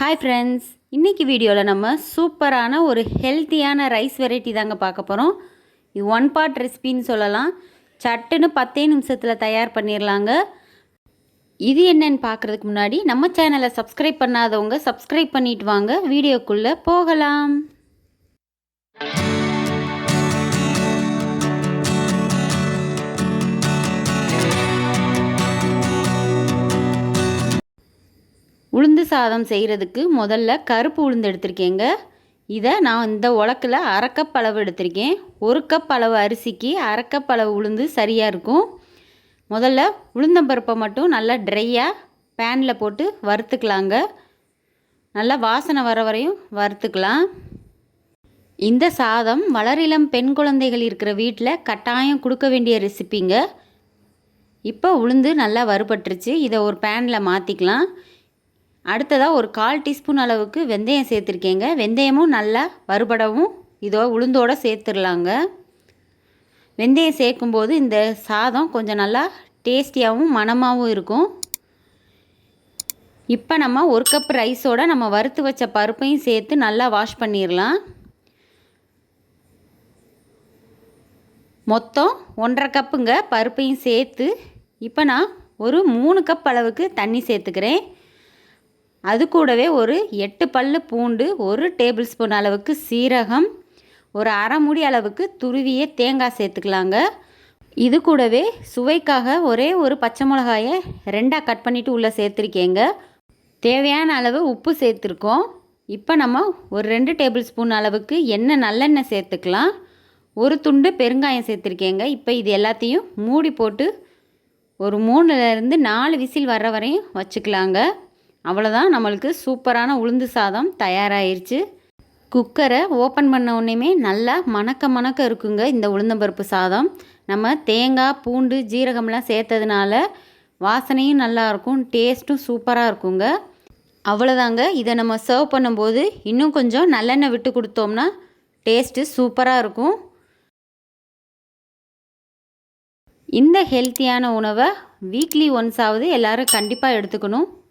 Hi friends இன்றைக்கி வீடியோவில் நம்ம சூப்பரான ஒரு ஹெல்த்தியான ரைஸ் வெரைட்டி தாங்க பார்க்க போகிறோம் இது ஒன் பார்ட் ரெசிபின்னு சொல்லலாம். சட்டுன்னு பத்தே நிமிஷத்தில் தயார் பண்ணிடலாங்க இது என்னன்னு பார்க்குறதுக்கு முன்னாடி நம்ம சேனலை சப்ஸ்கிரைப் பண்ணாதவங்க சப்ஸ்கிரைப் பண்ணிட்டு வாங்க. வீடியோக்குள்ளே போகலாம். உளுந்து சாதம் செய்கிறதுக்கு முதல்ல கருப்பு உளுந்து எடுத்திருக்கேங்க. இதை நான் இந்த உலக்கில் அரை கப் அளவு எடுத்திருக்கேன். ஒரு கப் அளவு அரிசிக்கு அரை கப் அளவு உளுந்து சரியாக இருக்கும். முதல்ல உளுந்தம்பருப்பை மட்டும் நல்லா ட்ரையாக பேனில் போட்டு வறுத்துக்கலாங்க. நல்லா வாசனை வர வரையும் வறுத்துக்கலாம். இந்த சாதம் வளரிளம் பெண் குழந்தைகள் இருக்கிற வீட்டில் கட்டாயம் கொடுக்க வேண்டிய ரெசிப்பிங்க இப்போ உளுந்து நல்லா வறுபட்டுருச்சு. இதை ஒரு பேனில் மாற்றிக்கலாம் அடுத்ததாக ஒரு கால் டீஸ்பூன் அளவுக்கு வெந்தயம் சேர்த்துருக்கேங்க. வெந்தயமும் நல்லா வறுபடவும் இதோ உளுந்தோடு சேர்த்துடலாங்க வெந்தயம் சேர்க்கும்போது இந்த சாதம் கொஞ்சம் நல்லா டேஸ்டியாகவும் மணமாகவும் இருக்கும். இப்போ நம்ம ஒரு கப் ரைஸோட நம்ம வறுத்து வச்ச பருப்பையும் சேர்த்து நல்லா வாஷ் பண்ணிடலாம் மொத்தம் ஒன்றரை கப்புங்க பருப்பையும் சேர்த்து இப்போ நான் ஒரு மூணு கப் அளவுக்கு தண்ணி சேர்த்துக்கிறேன். அது கூடவே ஒரு எட்டு பல் பூண்டு ஒரு டேபிள் ஸ்பூன் அளவுக்கு சீரகம் ஒரு அரை முடி அளவுக்கு துருவிய தேங்காய் சேர்த்துக்கலாங்க. இது கூடவே சுவைக்காக ஒரே ஒரு பச்சை மிளகாயை ரெண்டாக கட் பண்ணிவிட்டு உள்ளே சேர்த்துருக்கேங்க. தேவையான அளவு உப்பு சேர்த்துருக்கோம். இப்போ நம்ம ஒரு ரெண்டு டேபிள் ஸ்பூன் அளவுக்கு எண்ணெய் நல்லெண்ணெய் சேர்த்துக்கலாம். ஒரு துண்டு பெருங்காயம் சேர்த்துருக்கேங்க. இப்போ இது எல்லாத்தையும் மூடி போட்டு ஒரு மூணுலேருந்து நாலு விசில் வர்ற வரையும் வச்சுக்கலாங்க. அவ்வளோதான் நம்மளுக்கு சூப்பரான உளுந்து சாதம் தயாராகிருச்சு குக்கரை ஓப்பன் பண்ண உடனேமே நல்லா மணக்க மணக்க இருக்குங்க இந்த உளுந்தம்பருப்பு சாதம். நம்ம தேங்காய் பூண்டு ஜீரகம்லாம் சேர்த்ததுனால வாசனையும் நல்லாயிருக்கும் டேஸ்ட்டும் சூப்பராக இருக்குங்க. அவ்வளோதாங்க இதை நம்ம சர்வ் பண்ணும்போது இன்னும் கொஞ்சம் நல்லெண்ணெய் விட்டு கொடுத்தோம்னா டேஸ்ட்டு சூப்பராக இருக்கும். இந்த ஹெல்த்தியான உணவை வீக்லி ஒன்ஸாவது எல்லோரும் கண்டிப்பாக எடுத்துக்கணும்.